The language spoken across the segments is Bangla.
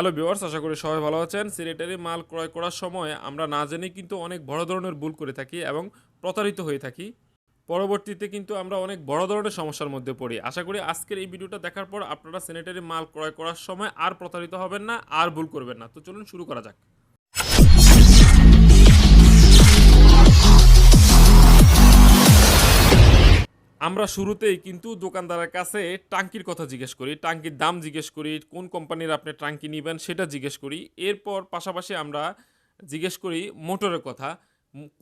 হ্যালো ভিউয়ার্স, আশা করি সবাই ভালো আছেন। সিলেটারি মাল ক্রয় করার সময় আমরা না জেনে কিন্তু অনেক বড় ধরনের ভুল করে থাকি এবং প্রতারিত হয়ে থাকি। পরবর্তীতে কিন্তু আমরা অনেক বড় ধরনের সমস্যার মধ্যে পড়ি। আশা করি আজকের এই ভিডিওটা দেখার পর আপনারা স্যানিটারি মাল ক্রয় করার সময় আর প্রতারিত হবেন না, আর ভুল করবেন না। তো চলুন শুরু করা যাক। আমরা শুরুতেই কিন্তু দোকানদারের কাছে টাঙ্কির কথা জিজ্ঞেস করি, টাঙ্কির দাম জিজ্ঞেস করি, কোন কোম্পানির আপনি টাঙ্কি নেবেন সেটা জিজ্ঞেস করি। এরপর পাশাপাশি আমরা জিজ্ঞেস করি মোটরের কথা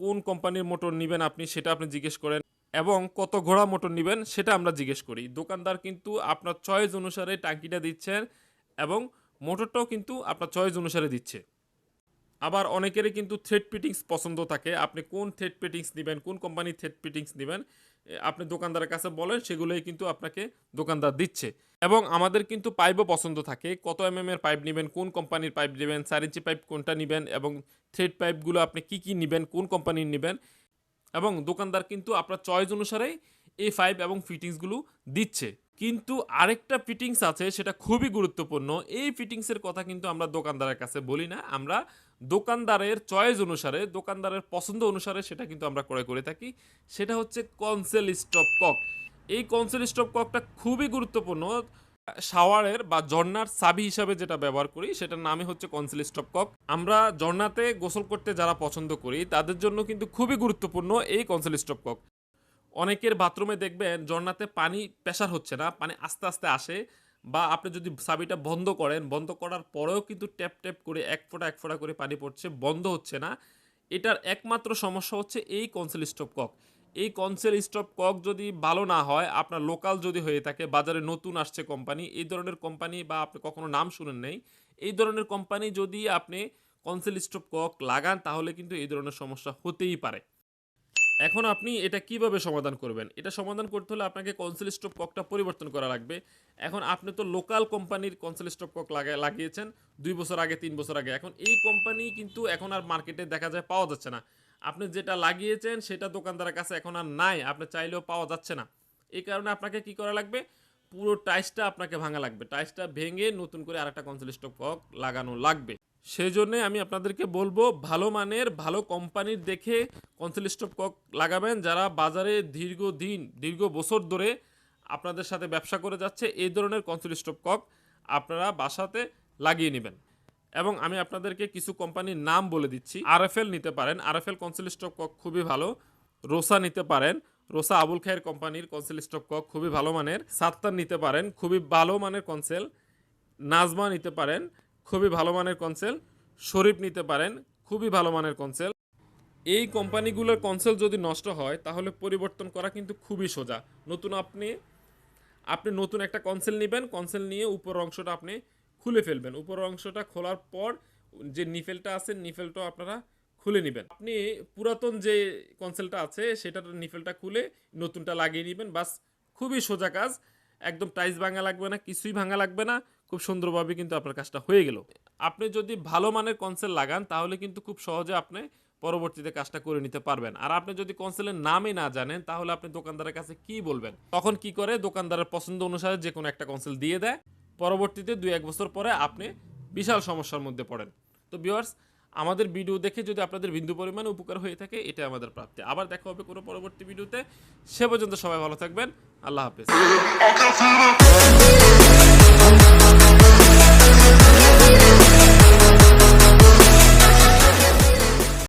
কোন কোম্পানির মোটর নেবেন আপনি সেটা আপনি জিজ্ঞেস করেন এবং কত ঘোড়া মোটর নেবেন সেটা আমরা জিজ্ঞেস করি। দোকানদার কিন্তু আপনার চয়েস অনুসারে টাঙ্কিটা দিচ্ছেন এবং মোটরটাও কিন্তু আপনার চয়েস অনুসারে দিচ্ছে। আবার অনেকেরই কিন্তু থ্রেড ফিটিংস পছন্দ থাকে, আপনি কোন থ্রেড ফিটিংস নেবেন, কোন কোম্পানির থ্রেড ফিটিংস নেবেন আপনি দোকানদারের কাছে বলেন, সেগুলোই কিন্তু আপনাকে দোকানদার দিচ্ছে। এবং আমাদের কিন্তু পাইপও পছন্দ থাকে। কত এম এর পাইপ নেবেন, কোন কোম্পানির পাইপ নেবেন, চার ইঞ্চি পাইপ কোনটা নেবেন, এবং থ্রেড পাইপগুলো আপনি কি কি নেবেন, কোন কোম্পানির নেবেন। এবং দোকানদার কিন্তু আপনার চয়েস অনুসারেই এই পাইপ এবং ফিটিংসগুলো দিচ্ছে। কিন্তু আরেকটা ফিটিংস আছে, সেটা খুবই গুরুত্বপূর্ণ। এই ফিটিংসের কথা কিন্তু আমরা দোকানদারের কাছে বলি না। আমরা দোকানদারের চয়েস অনুসারে, দোকানদারের পছন্দ অনুসারে সেটা কিন্তু আমরা ক্রয় করে থাকি। সেটা হচ্ছে কনসেল স্টপ কক এই কনসেল স্টপ ককটা খুবই গুরুত্বপূর্ণ। শাওয়ারের বা ঝর্ণার চাবি হিসাবে যেটা ব্যবহার করি, সেটার নামই হচ্ছে কনসেল স্টপ কক আমরা ঝর্ণাতে গোসল করতে যারা পছন্দ করি, তাদের জন্য কিন্তু খুবই গুরুত্বপূর্ণ এই কনসেল স্টপ কক অনেকের বাথরুমে দেখবেন ঝর্ণাতে পানি প্রেশার হচ্ছে না, পানি আস্তে আস্তে আসে বা আপনি যদি চাবিটা বন্ধ করেন, বন্ধ করার পরেও কিন্তু ট্যাপ ট্যাপ করে এক ফোঁটা এক ফোঁটা করে পানি পড়ছে, বন্ধ হচ্ছে না। এটার একমাত্র সমস্যা হচ্ছে এই কনসেল স্টপ কক। এই কনসেল স্টপ কক যদি ভালো না হয়, আপনার লোকাল যদি হয়ে থাকে, বাজারে নতুন আসছে কোম্পানি, এই ধরনের কোম্পানি বা আপনি কখনো নাম শুনেন নেই, এই ধরনের কোম্পানি যদি আপনি কনসেল স্টপ কক লাগান, তাহলে কিন্তু এই ধরনের সমস্যা হতেই পারে। এখন আপনি এটা কীভাবে সমাধান করবেন? এটা সমাধান করতে হলে আপনাকে কনসেল স্টপ ককটা পরিবর্তন করা লাগবে। এখন আপনি তো লোকাল কোম্পানির কনসেল স্টপ কক লাগায় লাগিয়েছেন, দুই বছর আগে, তিন বছর আগে। এখন এই কোম্পানি কিন্তু এখন আর মার্কেটে দেখা যায় পাওয়া যাচ্ছে না। আপনি যেটা লাগিয়েছেন, সেটা দোকানদারের কাছে এখন আর নাই। আপনি চাইলেও পাওয়া যাচ্ছে না। এই কারণে আপনাকে কি করা লাগবে? পুরো টাইসটা আপনাকে ভাঙা লাগবে। টাইসটা ভেঙে নতুন করে আরেকটা কনসেল স্টপ কক লাগানো লাগবে। সেই জন্যে আমি আপনাদেরকে বলব, ভালো মানের, ভালো কোম্পানির দেখে কনসেল স্টপ কক লাগাবেন যারা বাজারে দীর্ঘ দিন দীর্ঘ বছর ধরে আপনাদের সাথে ব্যবসা করে যাচ্ছে, এই ধরনের কনসেল স্টপ কক আপনারা বাসাতে লাগিয়ে নেবেন। এবং আমি আপনাদেরকে কিছু কোম্পানির নাম বলে দিচ্ছি। আরএফএল নিতে পারেন। আরএফএল কনসেল স্টপ কক খুবই ভালো। রোসা নিতে পারেন। রোসা আবুল খায়ের কোম্পানির কনসেল স্টপ কক খুবই ভালো মানের। সাত্তার নিতে পারেন। খুবই ভালো মানের কনসেল নাজমা নিতে পারেন। খুবই ভালো মানের কনসেল শরীফ নিতে পারেন, খুবই ভালো মানের কনসেল এই কোম্পানিগুলোর কনসেল যদি নষ্ট হয়, তাহলে পরিবর্তন করা কিন্তু খুবই সোজা। নতুন আপনি আপনি নতুন একটা কনসেল নেবেন কনসেল নিয়ে উপর অংশটা আপনি খুলে ফেলবেন। উপর অংশটা খোলার পর যে নিফেলটা আছে, নিফেলটাও আপনারা খুলে নেবেন। আপনি পুরাতন যে কনসেলটা আছে, সেটার নিফেলটা খুলে নতুনটা লাগিয়ে নেবেন। বাস, খুবই সোজা কাজ। একদম টাইস ভাঙা লাগবে না, কিছুই ভাঙা লাগবে না। খুব সুন্দরভাবে কিন্তু আপনার কাজটা হয়ে গেল। আপনি যদি ভালো মানের কনসেল লাগান, তাহলে কিন্তু খুব সহজে আপনি পরবর্তীতে কাজটা করে নিতে পারবেন। আর আপনি যদি কনসেলের নামই না জানেন, তাহলে আপনি দোকানদারের কাছে কি বলবেন? তখন কি করে? দোকানদারের পছন্দ অনুসারে যে কোনো একটা কনসেল দিয়ে দেয়। পরবর্তীতে দুই এক বছর পরে আপনি বিশাল সমস্যার মধ্যে পড়েন। তো ভিউয়ার্স আমাদের ভিডিও দেখে যদি আপনাদের বিন্দু পরিমাণে উপকার হয়ে থাকে এটা আমাদের প্রাপ্তি। আবার দেখা হবে কোনো পরবর্তী ভিডিওতে সে পর্যন্ত সবাই ভালো থাকবেন। আল্লাহ হাফেজ।